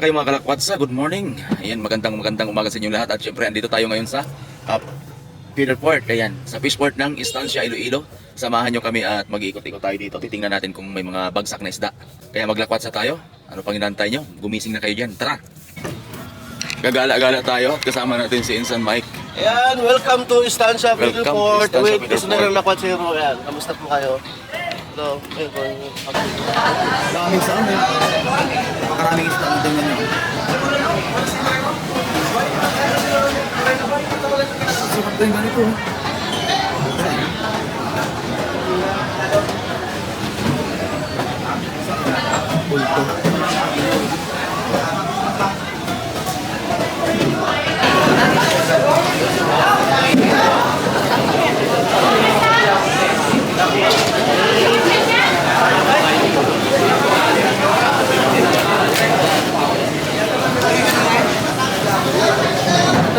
kayo mga kalakwatsa, good morning. Ayan, magandang magandang umaga sa inyo lahat. At syempre, andito tayo ngayon sa uh, Peter Port. Ayan, sa fishport ng Estancia, Iloilo. Samahan nyo kami at mag-iikot-ikot tayo dito. Titingnan natin kung may mga bagsak na isda. Kaya maglakwatsa tayo. Ano pang inantay nyo? Gumising na kayo dyan. Tara! Gagala-gala tayo at kasama natin si Insan Mike. Ayan, welcome to Estancia Welcome to Port with. Listener ng Lakwachero. Ayan, kamusta po kayo? Hello, ayun po. Daming sa amin. Napakaraming isda ang tingnan nyo. Sukat ko yung ganito.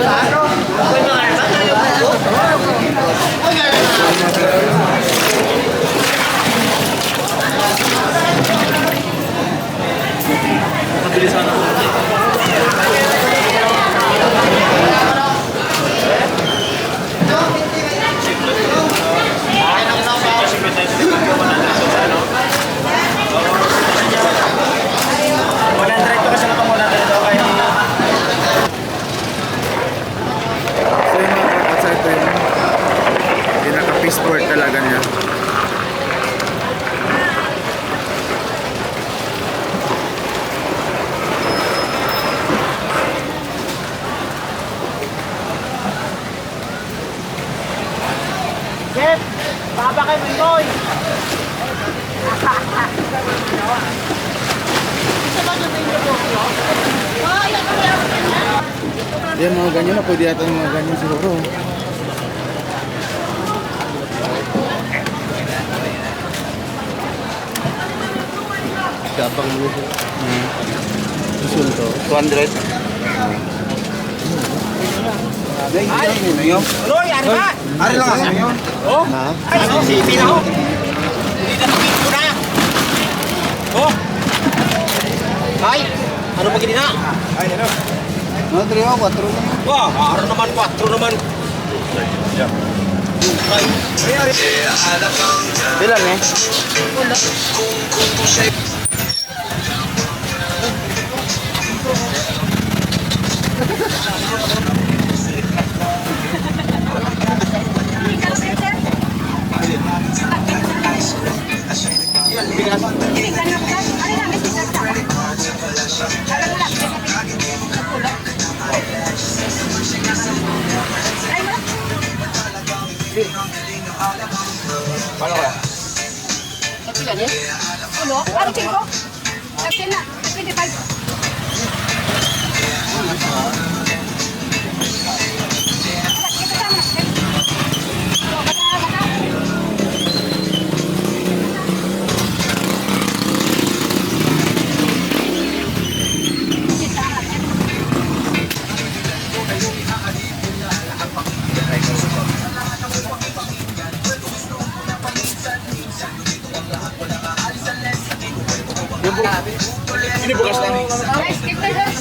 Claro. Baba kay Mikoy. Yan mga ganyan na, pwede yata yung mga ganyan siguro. Gabang mo. Susunto. 200. Loy, ano ba? Ari lang kasi yun. Ha? Ay, si Pina ho. Hindi na pagkito na. Oh. Ay, ano ba gini na? Mga 3 o 4 lang. Wah, araw naman, 4 naman. Ay, Bilan eh? Ano? Ano, Chico? Kasi na, 25. Ini bukas lang. Guys, kita guys.